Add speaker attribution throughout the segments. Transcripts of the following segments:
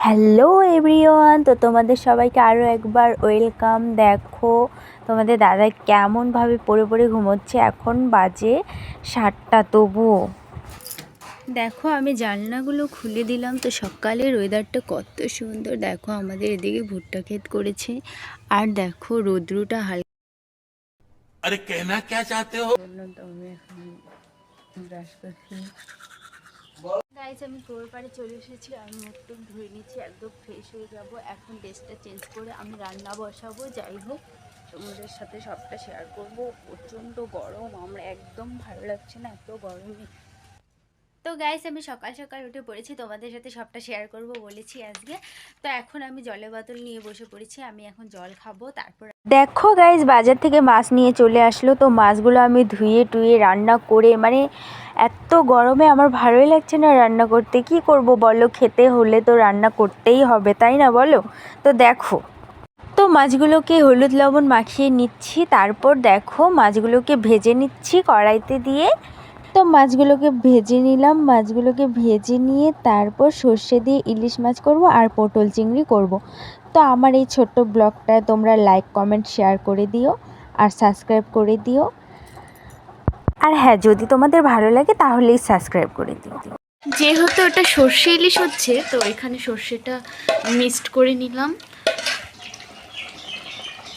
Speaker 1: Hello everyone তো তোমাদের সবাইকে আরও একবার ওয়েলকাম দেখো তোমাদের দাদা কেমনভাবে পড়ে পড়ে ঘুমোচ্ছে। এখন বাজে সাতটা তবুও দেখো আমি জানলাগুলো খুলে দিলাম। তো সকালের ওয়েদারটা কত সুন্দর। দেখো আমাদের এদিকে ভুট্টা ক্ষেত করেছে। আর দেখো রৌদ্রটা হালকা
Speaker 2: আরে
Speaker 1: কেনা কে চাতে হো? ব্রাশ করছি। গাইজ আমি পুরো পাড়ে চলে এসেছি। আমি মুখ টুক ধুয়ে নিচ্ছি একদম ফ্রেশ হয়ে যাব। এখন ড্রেসটা চেঞ্জ করে আমি রান্না বসাবো। যাই হোক, তোমাদের সাথে সবটা শেয়ার করব। প্রচণ্ড গরম, আমার একদম ভালো লাগছে না, এত গরমে। তো গাইস আমি সকাল সকাল উঠে পড়েছি। তোমাদের সাথে সবটা শেয়ার করব বলেছি আজকে। তো এখন আমি জলের বোতল নিয়ে বসে পড়েছি। আমি এখন জল খাব, তারপর দেখো গাইস বাজার থেকে মাছ নিয়ে চলে আসলো। তো মাছগুলো আমি ধুয়ে টুয়ে রান্না করে মানে এত গরমে আমার ভালোই লাগছে না রান্না করতে। কি করব বলো? খেতে হলে তো রান্না করতেই হবে, তাই না বলো? তো দেখো। তো মাছগুলোকে হলুদ লবণ মাখিয়ে নিচ্ছি, তারপর দেখো মাছগুলোকে ভেজে নিচ্ছি কড়াইতে দিয়ে। তো মাছগুলোকে ভেজে নিলাম। মাছগুলোকে ভেজে নিয়ে তারপর সর্ষে দিয়ে ইলিশ মাছ করব আর পটল চিংড়ি করব। তো আমার এই ছোট্ট ব্লগটায় তোমরা লাইক কমেন্ট শেয়ার করে দিও আর সাবস্ক্রাইব করে দিও। আর হ্যাঁ যদি তোমাদের ভালো লাগে তাহলেই সাবস্ক্রাইব করে দিও।
Speaker 3: যেহেতু এটা সর্ষে ইলিশ হচ্ছে তো এখানে সর্ষেটা মিক্সড করে নিলাম।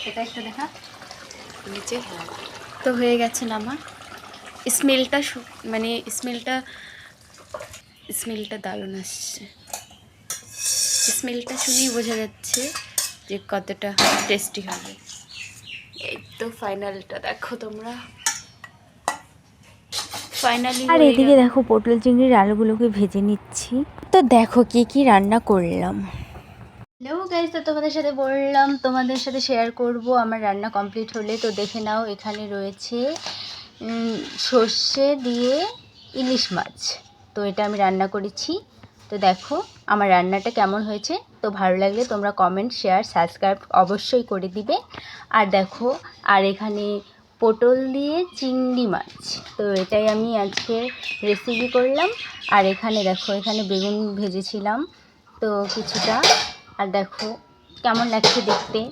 Speaker 3: এটা একটা দেখা। নিচে। তো হয়ে গেছে আমার স্মেলটা মানে স্মেলটা স্মেলটা দারুণ আসছে। স্মেলটা শুনেই বোঝা যাচ্ছে যে কতটা টেস্টি হবে। এই তো ফাইনালটা দেখো তোমরা। ফাইনালি
Speaker 1: আর এদিকে দেখো পটল চিংড়ির আলুগুলোকে ভেজে নিচ্ছি। তো দেখো কি কি রান্না করলাম। হ্যালো গাইজ তো তোমাদের সাথে বললাম তোমাদের সাথে শেয়ার করব। আমার রান্না কমপ্লিট হলে তো দেখে নাও এখানে রয়েছে সর্ষে দিয়ে ইলিশ মাছ। তো এটা আমি রান্না করেছি। তো দেখো, আমার রান্নাটা কেমন হয়েছে। তো ভালো লাগলে তোমরা কমেন্ট শেয়ার সাবস্ক্রাইব অবশ্যই করে দিবে। আর দেখো, আর এখানে পটল দিয়ে চিংড়ি মাছ। তো এটাই আমি আজকে রেসিপি করলাম। আর এখানে দেখো, এখানে বেগুন ভেজেছিলাম। তো কিছুটা, আর দেখো, কেমন লাগছে দেখতে?